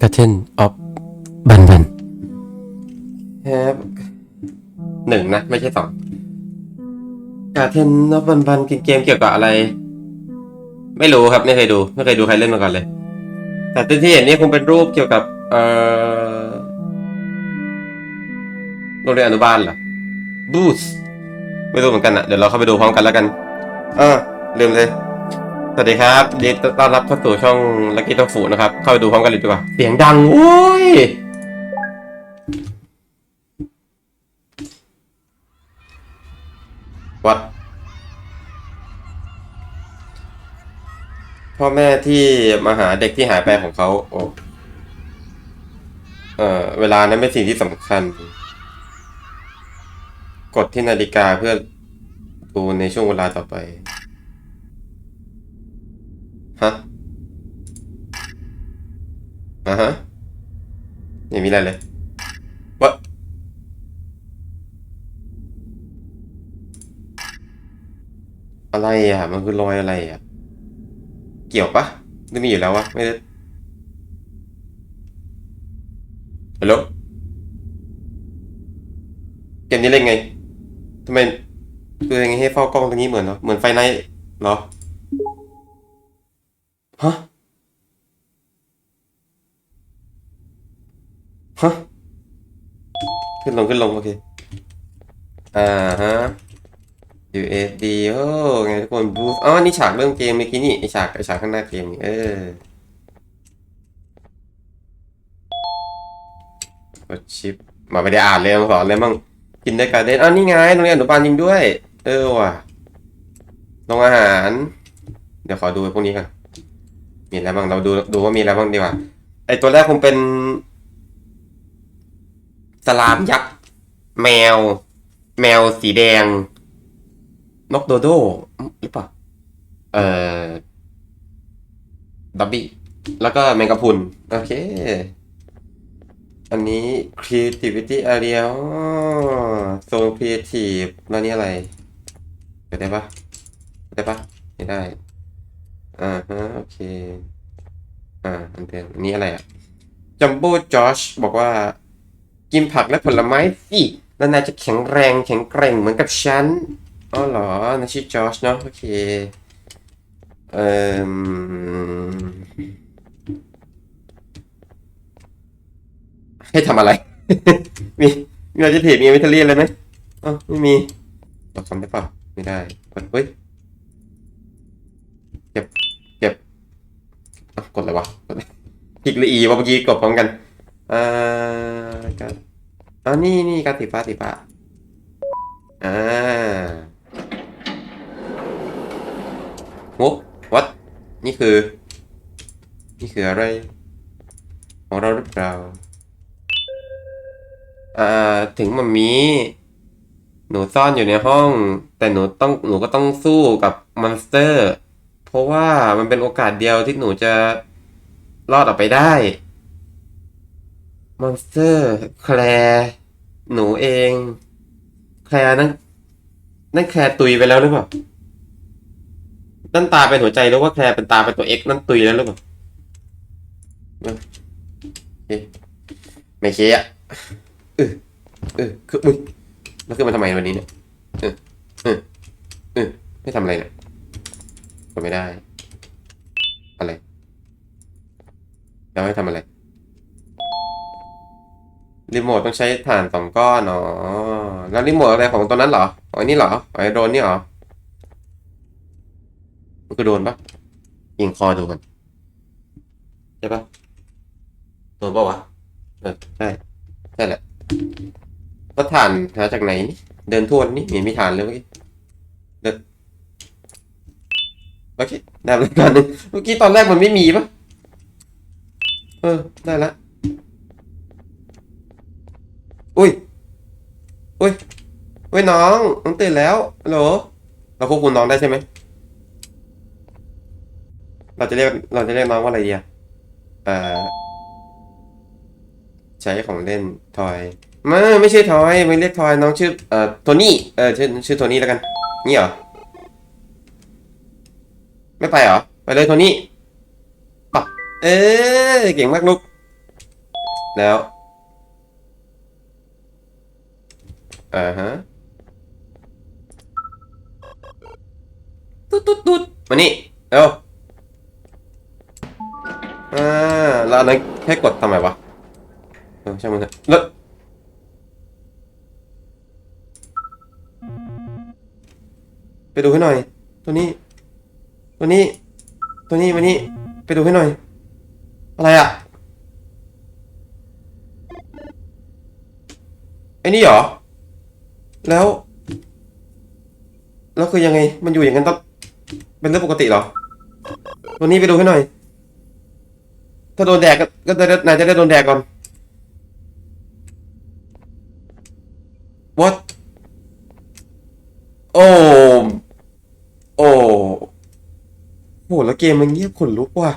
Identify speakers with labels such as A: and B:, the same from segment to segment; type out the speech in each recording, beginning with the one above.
A: Garden of บันบันแฮปหนึ่งนะ ไม่ใช่สอง Garden of บันบันเกมเกี่ยวกับอะไร ไม่รู้ครับ ไม่เคยดู ไม่เคยดูใครเล่นมาก่อนเลย แต่ที่เห็นนี่คงเป็นรูปเกี่ยวกับ เอ่อโรงเรียนอนุบาลเหรอบูสไม่รู้เหมือนกันอะเดี๋ยวเราเข้าไปดูพร้อมกันแล้วกัน เออลืมเลย สวัสดีครับยินดีต้อนรับเข้าสู่ช่องลักกี้ o อฟูนะครับ เข้าไปดูพร้อมกันเลยดีกว่า เสียงดัง โอ้ย วัด พ่อแม่ที่มาหาเด็กที่หายไปของเขา โอ้เออเวลานั้นเป็นสิ่งที่สำคัญ กดที่นาฬิกาเพื่อดูในช่วงเวลาต่อไป ฮะอ่าฮะไม่มีอะไรเลยวะอะไรอะ มันคือรอยอะไรอะ เกี่ยวปะไม่มีอยู่แล้ววะ ไม่ได้ฮัลโหลเกมนี้เล่นไงทำไมคือยังไงให้เฝ้ากล้องตรงนี้เหมือนเหรอ เหมือนไฟไนท์เหรอ ฮะ ฮะ ขึ้นลงขึ้นลงโอเค อ่าฮะ USD โอ้ไงทุกคนบูสอ๋อ นี่ฉากเริ่มเกมเมื่อกี้นี่ไอฉากไอฉากข้างหน้าเกมนี่เออกดชิป มาไม่ได้อ่านเลยมาสอนเลยมั่งกินได้การเด่นอ๋อนี่ไงโรงเรียนอนุบาลจริงด้วย เออว่ะโรงอาหาร เดี๋ยวขอดูพวกนี้ก่อน มีอะไรบ้างเราดูดูว่ามีอะไรบ้างดีกว่า ไอตัวแรกคงเป็น สลามยักษ์แมว แมวสีแดง นกโดโดหรือเปล่าเอ่อดับบี้แล้วก็แมงกะพุนโอเค อันนี้ creativity area โซน creative แล้วนี่อะไรเปิดได้ปะเปิดได้ปะไม่ได้ อ่าฮะโอเค อ่าอันเดิมอันนี้อะไรอะจัมโบ้จอชบอกว่า กินผักและผลไม้สิแล้วนายจะแข็งแรงแข็งแกร่งเหมือนกับฉันอ๋อเหรอนายชื่อจอชเนาะโอเคเอ่อให้ทำอะไร มีมีอะไรจะถีบมีวิทเลียนเลยไหมอ๋อไม่มีเราทำได้เปล่าไม่ได้กดเฮ้ยเก็บ กดอะไรวะกดคลิกหรืออีวะเมื่อกี้กดพร้อมกันอ่าการอ๋อนี่นี่การสีฟ้าสีฟ้าอ่าโว้วัดนี่คือ นี่คืออะไร ของเราหรือเปล่าอ่าถึงมันมีหนูซ่อนอยู่ในห้อง แต่หนูต้องหนูก็ต้องสู้กับมอนสเตอร์ ราะว่ามันเป็นโอกาสเดียวที่หนูจะรอดออกไปได้ มอนสเตอร์ แคลร์หนูเอง แคลร์นั่นนั่นแคลร์ตุยไปแล้วหรือเปล่า นั่นตาเป็นหัวใจหรือว่าแคลร์เป็นตาเป็นตัวเอ็กนั่นตุยแล้วหรือเปล่าไม่เคอะเออเออคืออุ้ยแล้วขึ้นมาทำไมวันนี้เนี่ยเออเออเออไม่ทำอะไรเนี่ย ไม่ได้ อะไร แล้วให้ทำอะไร รีโมทต้องใช้ฐานสองก้อนอ๋อแล้วรีโมทอะไรของตัวนั้นเหรออ๋อนนี้เหรออ๋อไอ้โดนนี่เหรอมันคือโดนปะยิงคอดูกันใช่ปะโดนปะวะเออใช่ใช่แหละแล้วฐานหาจากไหน เดินทวนนี่มีมีฐานเลยเมื่อกี้ โอเคได้แล้วกันหนึ่งเมื่อกี้ตอนแรกมันไม่มีปะเออ ได้ละ อุ้ย อุ้ยอุ้ยน้องน้องตื่นแล้วฮัลโหลเราควบคุมน้องได้ใช่ไหม เราจะเรียกเราจะเรียกน้องว่าอะไรดีอะเอ่อใช้ของเล่นทอยไม่ไม่ใช่ทอยไม่เรียกทอยน้องชื่อเอ่อโทนี่เออชื่อชื่อโทนี่แล้วกัน นี่เหรอ ไม่ไปเหรอ ไปเลยโทนี่อะเออเก่งมากลูก แล้วอ่าฮะตุ๊ดตุ๊ดตุ๊ดมานี่เร็วอ่าแล้วอันนั้นให้กดทำไมวะเออช่างมันเถอะแล้วไปดูให้หน่อย ตัวนี้ ตัวนี้ ตัวนี้มานี่ไปดูให้หน่อย อะไรอะไอ้นี่เหรอ แล้ว แล้วคือยังไง มันอยู่อย่างนั้นต้องเป็นเรื่องปกติเหรอ ตัวนี้ไปดูให้หน่อย ถ้าโดนแดกก็จะได้นายจะได้โดนแดกก่อน what โอ้ โอ้ โหแล้วเกมมันเงียบขนลุกว่ะ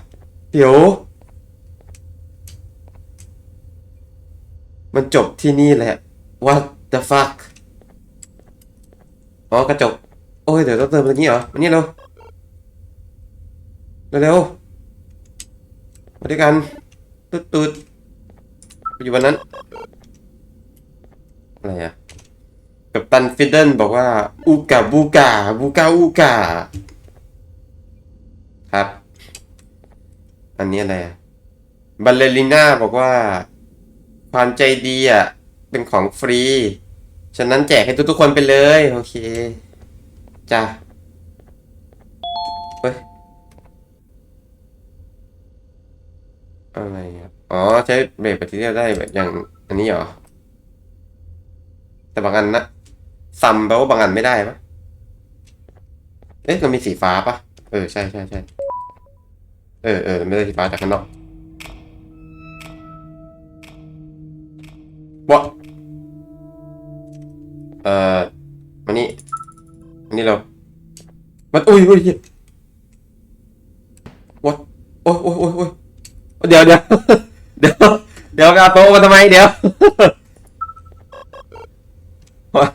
A: เดี๋ยว มันจบที่นี่แหละ what the fuck อ๋อกระจก โอ้ย เดี๋ยวต้องเติมตรงนี้เหรอมานี่เร็ว เร็วๆมาด้วยกันตุดตุดอยู่วันนั้น อะไรอะกับตันฟิดเดิลบอกว่าอูกาบูกาบูกาอูกา ครับ อันนี้อะไรบัลเลริน่าบอกว่า ความใจดีอะ เป็นของฟรี ฉะนั้นแจกให้ทุกๆคนไปเลย โอเค จ้าเฮ้ย อะไรอะอ๋อ ใช้เบรกแบตเตอรี่ได้แบบอย่าง อันนี้เหรอ แต่บางอันนะซัมแปลว่าบางอันไม่ได้ปะเอ๊ะมันมีสีฟ้าปะเออ ใช่ใช่ใช่ เออเออไม่ได้สีฟ้าจากข้างนอกวะเอ่อมานี่อันนี้เรามันอุ้ยอุ้ยวัดโอ้ยโอ้ยโอ้ยโอ้ยเดี๋ยวเดี๋ยวเดี๋ยวเดี๋ยวเอาโต๊ะมาทำไมเดี๋ยววาง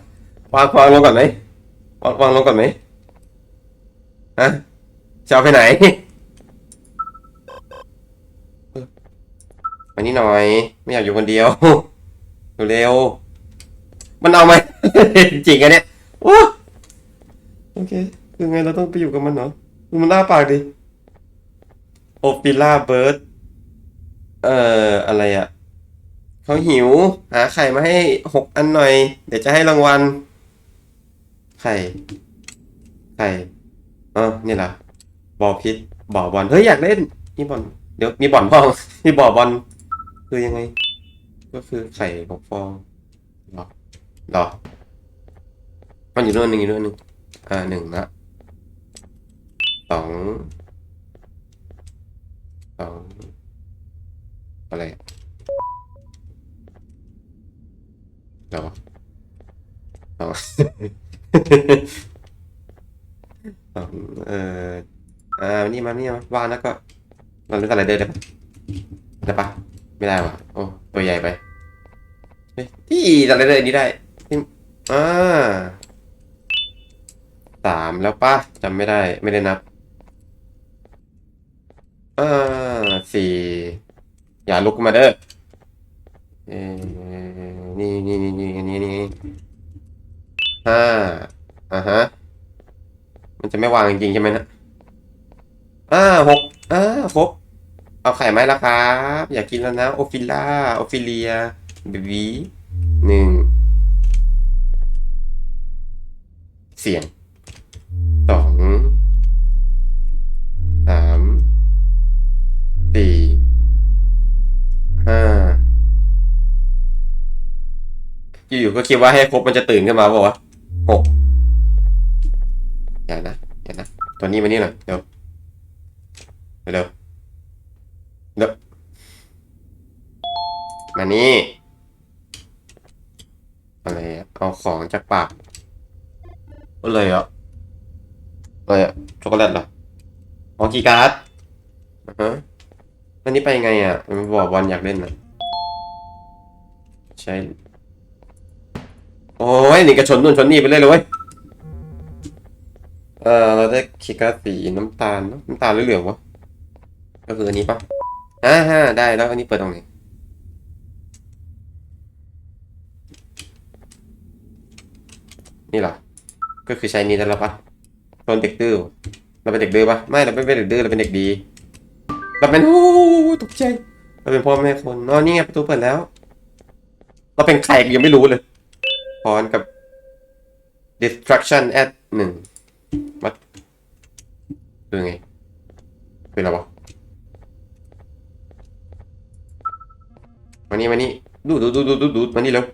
A: วางวางลงก่อนไหมวางวางลงก่อนไหมฮะจะเอาไปไหน มานี่หน่อย ไม่อยากอยู่คนเดียวเร็วมันเอาไหมจริงอะเนี่ยโอ้โอเคคือไงเราต้องไปอยู่กับมันเหรอดูมันล่าปากดิโอปิล่าเบิร์ดเอ่ออะไรอะเขาหิว หาไข่มาให้หกอันหน่อย เดี๋ยวจะให้รางวัล ไข่ ไข่อ๋อนี่ล่ะบอพิษบ่อบอลเฮ้ยอยากเล่นมีบอลเดี๋ยวมีบอลพ่อมีบ่อบอล คือยังไง ก็คือไข่หกฟองหรอหรอมันอยู่ด้วยหนึ่งอยู่ด้วยหนึ่งอ่าหนึ่งละสองสองอะไรอะเดี๋ยวสองสองเอ่ออ่านี่มานี่มาวางแล้วก็เราเล่นอะไรได้ได้ปะได้ปะ ไม่ได้ว่ะโอ้ตัวใหญ่ไปที่อะไรได้นี้ได้ที่อ่าสามแล้วปะจำไม่ได้ไม่ได้นับอ่าสี่อย่าลุกมาเด้อเอ่นี่นี่นี่นี่นี่นี่ห้าอ่าฮะ มันจะไม่วางจริงใช่ไหมนะอ่าหกอ่าครบ เอาไข่ไหมล่ะครับ อยากกินแล้วนะ โอฟิล่า โอฟิเลียเบบีหนึ่ง เสียง สอง สาม สี่ ห้า อยู่ๆก็คิดว่าให้ครบมันจะตื่นขึ้นมาบอกว่าวะหกอย่านะ อย่านะ ตัวนี้มานี่หน่อย เดี๋ยวเร็ว เดี๋ยวมานี่อะไรเอาของจากปากอะไรอะอะไรอะช็อกโกแลตเหรอออกีการ์ดอ่าฮะแล้วนี่ไปยังไงอะมันบอกบอลอยากเล่นนะใช่ โอ้ยนี่กระชนนู่นชนนี่ไปเลยเลยเว้ยเออเราได้คีการ์ดสีน้ำตาลน้ำตาลหรือเหลืองวะก็คืออันนี้ปะ อ่าฮะได้แล้วอันนี้เปิดตรงไหนนี่เหรอ ก็คือใช้นี้แล้วปะโดนเด็กดื้อเราเป็นเด็กดื้อปะไม่เราไม่เป็นเด็กดื้อเราเป็นเด็กดี เราเป็นโอ้ตกใจ เราเป็นพ่อแม่คนนอนนี่ไงประตูเปิดแล้ว เราเป็นใครยังไม่รู้เลยพรกับ destruction at หนึ่งวัดคืไงเป็นอะไรวะ มานี่มานี่ดูดูดูดูดูดูมานี่เร็ว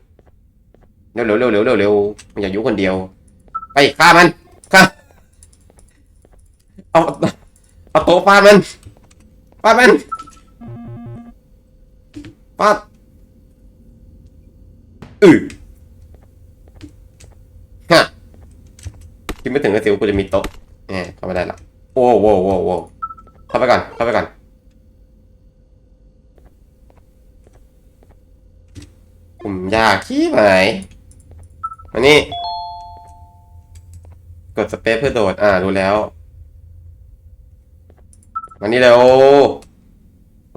A: เร็วเร็วเร็วเร็วเร็วเร็วมันอย่าอยู่คนเดียว ไปฆ่ามันฆ่าเอาเอาโต๊ะฟาดมันฟาดมันฟาดอือฮะคิดไม่ถึงกระสิวกูจะมีโต๊ะเนี่ยเข้ามาได้ละโอ้โว้โว้โว้เข้าไปก่อนเข้าไปก่อนผมยากขี้หมายมานี่ กดสเปซเพื่อโดด อ่า รู้แล้ว มานี่เร็ว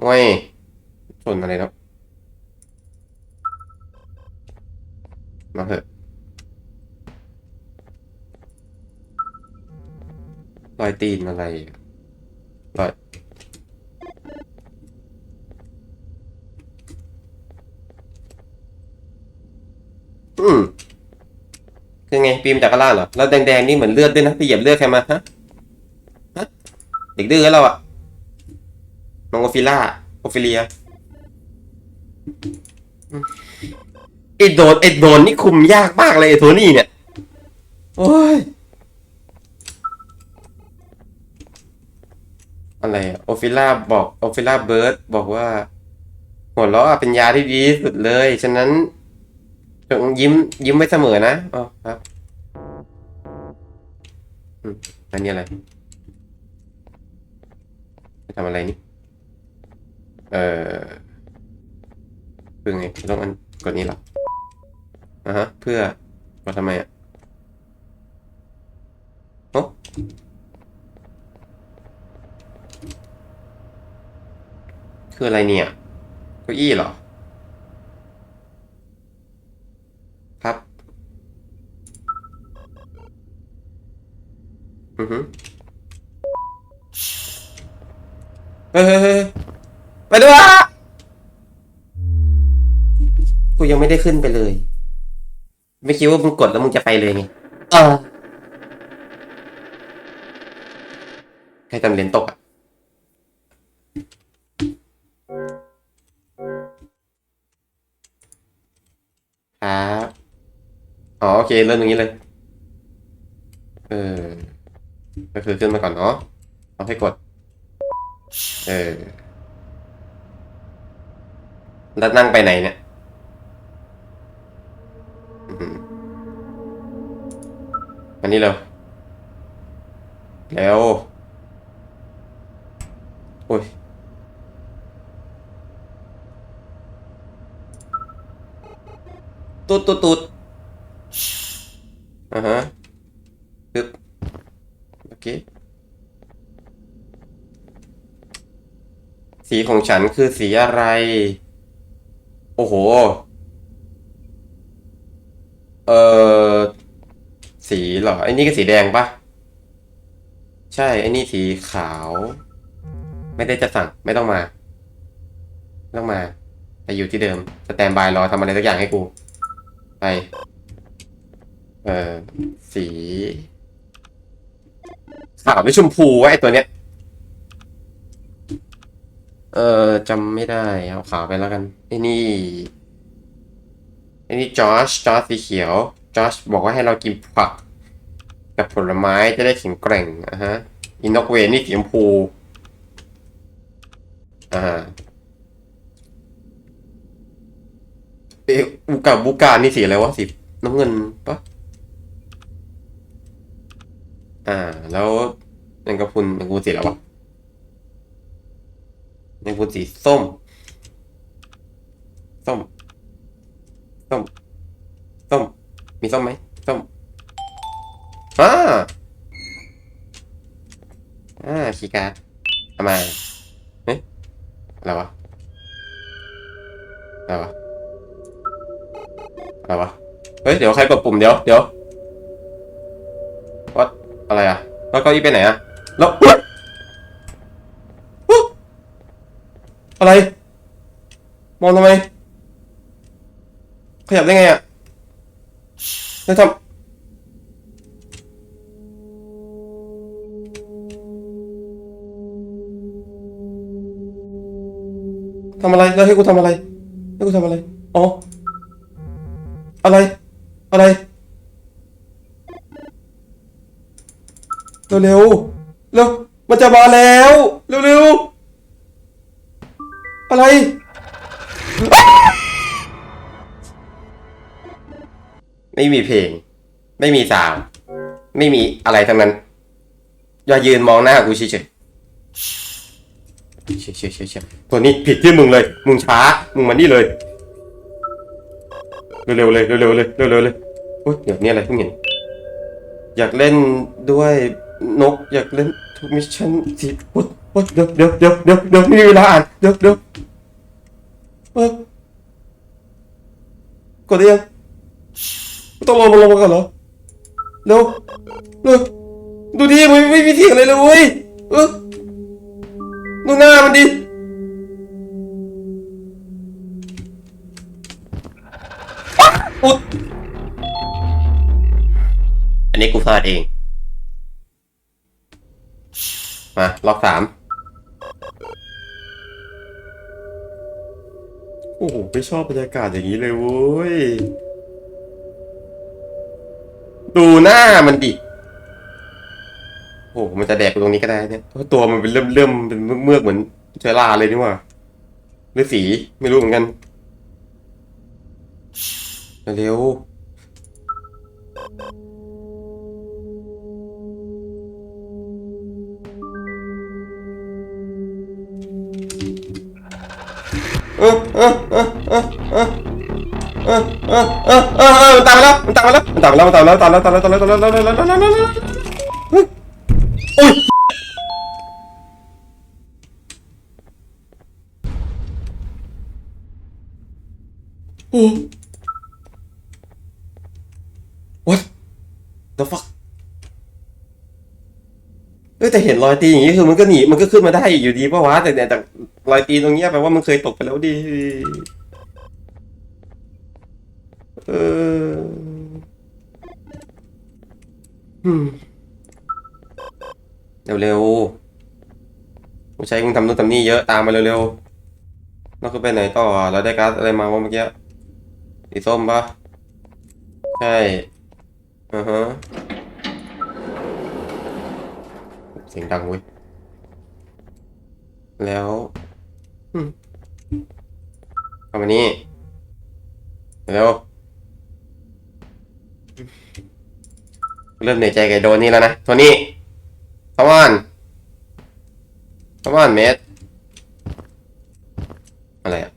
A: โอ้ยชนอะไรแล้วมาเถอะรอยตีนอะไรรอย อืมคือไงปีมจากกระล่าเหรอแล้วแดงๆนี่เหมือนเลือดด้วยนะไปเหยียบเลือดใครมาฮะฮะเด็กดื้อเราอะน้องโอฟิล่าโอฟิเลียไอโดนไอโดนนี่คุมยากมากเลยไอโทนี่เนี่ยโอ้ยอะไรโอฟิล่าบอกโอฟิล่าเบิร์ดบอกว่า หัวเราะเป็นยาที่ดีที่สุดเลย ฉะนั้น ยิ้ม ยิ้มไว้เสมอนะอ๋อครับอันนี้อะไรทำอะไรนี่ เออคือไงต้องอันกดนี้หรออะฮะ เพื่อกดทำไมอะโอ้คืออะไรเนี่ยเก้าอี้เหรอ อือฮึเฮ้ยเฮ้ยเฮ้ยไปด้วยวะกูยังไม่ได้ขึ้นไปเลย ไม่คิดว่ามึงกดแล้วมึงจะไปเลยไงเออใครทำเหรียญตกอะครับอ๋อโอเคเริ่มตรงนี้เลย เออ ก็คือขึ้นมาก่อนเนาะเอาให้กด เออแล้วนั่งไปไหนเนี่ยอันนี้เร็วเร็วโอ้ยตุดตุดตุดอ่าฮะปึ๊บโอเค สี ของฉันคือสีอะไร โอ้โห เออสีเหรอไอ้นี่ก็สีแดงปะใช่ไอ้นี่สีขาว ไม่ได้จะสั่งไม่ต้องมาไม่ต้องมาไปอยู่ที่เดิมสแตนบายรอทำอะไรสักอย่างให้กู ไป เอ่อสีขาวหรือชมพูวะไอตัวเนี้ย เออจำไม่ได้เอาขาวไปแล้วกันไอ้นี่ไอ้นี่จอชจอชสีเขียวจอชบอกว่าให้เรากินผัก กับผลไม้จะได้แข็งแกร่งอะฮะอินนอกเวนี่สีชมพูอ่าเอะอูกาบูกานี่สีอะไรวะสีน้ำเงินปะอ่า แล้วแมงกระพุนแมงกะพรุนสีอะไรวะ แมงกะพรุนสีส้ม ส้ม ส้ม ส้ม มีส้มไหม ส้ม อ่า อ่าคีการ์ดทำไมเฮ้ยอะไรวะ อะไรวะ อะไรวะ เฮ้ย เดี๋ยวใครกดปุ่มเดี๋ยว เดี๋ยววัดอะไรอะ แล้วก้าอี้ไปไหนอะแล้วอุ๊ยอุ๊ยอะไร มองทำไม ขยับได้ไงอะแล้วทำทำอะไร แล้วให้กูทำอะไร ให้กูทำอะไร อ๋อ อะไร อะไรเร็วๆเร็วมันจะมาแล้ว เร็วๆอะไร ไม่มีเพลง ไม่มีสาว ไม่มีอะไรทั้งนั้นอย่ายืนมองหน้ากูเฉยๆเฉยๆเฉยเฉยตัวนี้ผิดที่มึงเลย มึงช้า มึงมานี่เลย เร็วๆเลยเร็วๆเลยเร็วๆเลยโอ๊ยเดี๋ยวนี้อะไรเพิ่งเห็น อยากเล่นด้วยนก อยากเล่นทุกมิชชั่นสิโอ๊ยโอ๊ยเดี๋ยวเดี๋ยวเดี๋ยวเดี๋ยวเดี๋ยวมีเวลาอ่านเดี๋ยวเดี๋ยว เออกดได้ยังต้องลงมาลงมาก่อนเหรอเร็วเร็วดูดิมันไม่มีเสียงอะไรเลยเว้ยเออดูหน้ามันดิอุ๊ยอันนี้กูพลาดเอง มา ล็อกสาม โอ้โหไม่ชอบบรรยากาศอย่างนี้เลยเว้ย ดูหน้ามันดิ โอ้โหมันจะแดกตรงนี้ก็ได้เนี่ยเพราะตัวมันเป็นเริ่มเริ่มเป็นเมือกเหมือนเชื้อราเลยนี่หว่าหรือสีไม่รู้เหมือนกัน เร็ว เออเออเออเออเออมันตามมาแล้วมันตามมาแล้วมันตามมาแล้วมันตามมาแล้วตามแล้วตามแล้วตามแล้วตามแล้วตามแล้วตามแล้วตามแล้วตามแล้วโอ้ยโอ้ what the fuck เออแต่เห็นรอยตีอย่างนี้คือมันก็หนีมันก็ขึ้นมาได้อยู่ดีป่าวะแต่แต่แต่ รอยตีนตรงเนี้ยแปลว่ามันเคยตกไปแล้วดิเออเร็วๆผู้ชายมึงทำนู่นทำนี่เยอะตามมาเร็วๆเราคือไปไหนต่อ เราได้การ์ดอะไรมาวะเมื่อกี้สีส้มปะใช่อือฮะเสียงดังเว้ยแล้ว เข้ามานี่เร็วเริ่มเหนื่อยใจกับไอ้โดนนี่แล้วนะโทนี่ come on come on mate อะไรอะ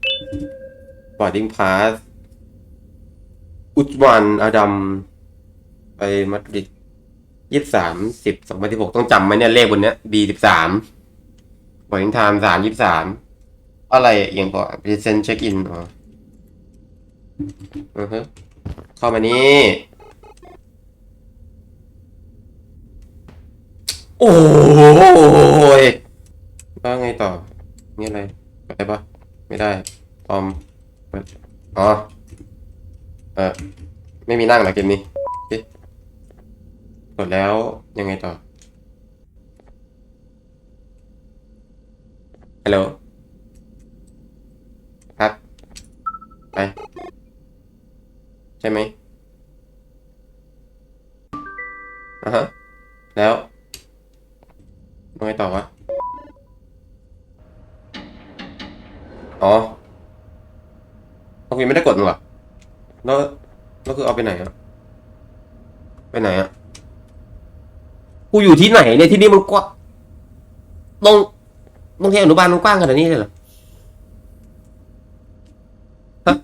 A: boarding pass อุจวันอาดัมไปมาดริดยี่สามสิบสองพันสิบหกต้องจำไหมเนี่ยเลขบนเนี้ย B สิบสาม boarding time สามยี่สาม อะไรเอียงก่อน present check in อ๋ออือฮึเข้ามานี่ โอ้ยแล้วไงต่อ นี่อะไรกดได้ปะไม่ได้ออมเปิดอ๋อ เออไม่มีนั่งหรอเกมนี้เอ๊ะกดแล้วยังไงต่อ ฮัลโหล ใช่ไหมอะฮะ แล้วยังไงต่อวะ อ๋อโอเคไม่ได้กดหรอแล้วแล้วคือเอาไปไหนอะไปไหนอะกูอยู่ที่ไหนเนี่ยที่นี่มันกว้างตรงโรงเรียนอนุบาลมันกว้างขนาดนี้เลยเหรอ ฮะ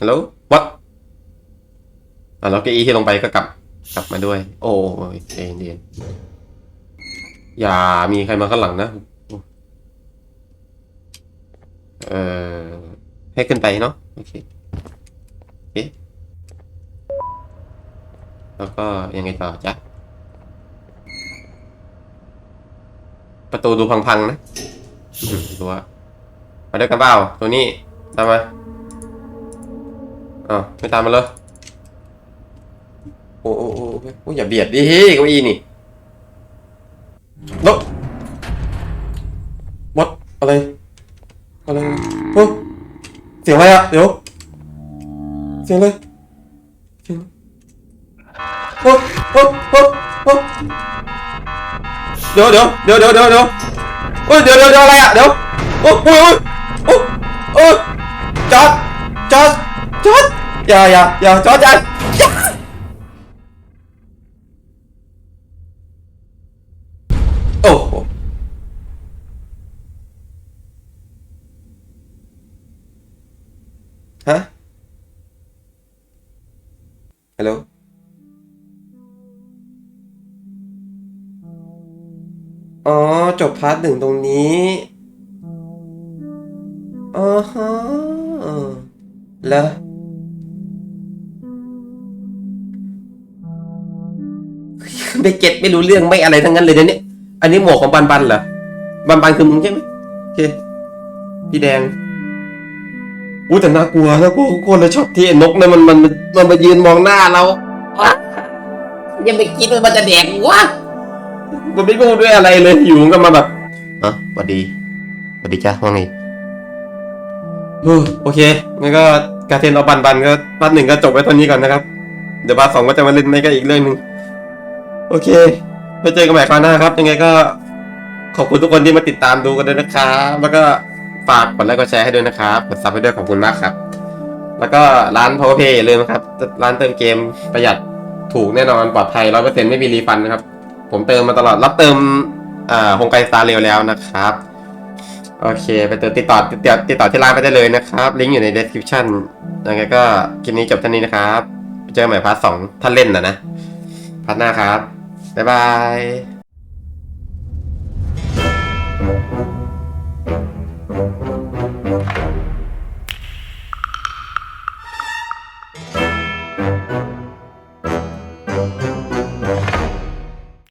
A: ฮัลโหลวัดอ่ะแล้วเก้าอี้ที่ลงไปก็กลับกลับมาด้วย โอ้ยเอ็นเอ็นอย่ามีใครมาข้างหลังนะ เออให้ขึ้นไปเนาะโอเคโอเค แล้วก็ยังไงต่อจ๊ะ ประตูดูพังๆนะอืมรั้วมาด้วยกันเปล่า ตัวนี้ ตามมาอ๋อไม่ตามมาเลย โอ้โอ้โอ้โอ้โอ้อย่าเบียดดิเฮ้ยเก้าอี้นี่แล้ววัดอะไร อะไรโอ้เสียงอะไรอะเดี๋ยว เสียงอะไรเสียงโอ้โอ้โอ้โอ้เดี๋ยวเดี๋ยวเดี๋ยวเดี๋ยวเดี๋ยวเดี๋ยวโอ้ยเดี๋ยวเดี๋ยวเดี๋ยวอะไรอะเดี๋ยวโอ้โอ้ยโอ้โอ้จอดจอดจอดอย่าอย่าอย่าจอดอย่าอย่ ฮัลโหลอ๋อ จบพาร์ทหนึ่งตรงนี้อ๋อฮะแล้วไม่เก็ตไม่รู้เรื่องไม่อะไรทั้งนั้นเลยนะเนี่ย อันนี้หมวกของบันบันเหรอ บันบันคือมึงใช่ไหมโอเค พี่แดง อู้แต่น่ากลัวน่ากลัวทุกคนเลยช็อตที่ไอ้นกเนี่ยมันมันมันมันมายืนมองหน้าเราว้ายังไม่คิดว่ามันจะแดกวะมันไม่พูดด้วยอะไรเลยอยู่มันก็มาแบบอะสวัสดีสวัสดีจ้าว่าไงเออโอเคงั้นก็การเทนเอาบันบันก็พาร์ทหนึ่งก็จบไว้เท่านี้ก่อนนะครับ เดี๋ยวพาร์ทสองก็จะมาเล่นไม่ก็อีกเรื่องหนึ่งโอเคไปเจอกันใหม่คราวหน้าครับ ยังไงก็ขอบคุณทุกคนที่มาติดตามดูกันด้วยนะครับ แล้วก็ ฝากกดไลค์กดแชร์ให้ด้วยนะครับกดซับให้ด้วยขอบคุณมากครับ แล้วก็ร้าน Power Pay อย่าลืมนะครับ ร้านเติมเกมประหยัดถูกแน่นอนปลอดภัยร้อยเปอร์เซ็นต์ไม่มีรีฟันนะครับ ผมเติมมาตลอดรับเติมอ่าฮงไกสตาร์เร็วแล้วนะครับ โอเค ไปเติมติดต่อติดต่อติดต่อที่ร้านไปได้เลยนะครับ ลิงก์อยู่ใน description ยังไงก็คลิปนี้จบเท่านี้นะครับ เจอกันใหม่พาร์ทสองถ้าเล่นนะนะพาร์ทหน้าครับบ๊ายบาย Música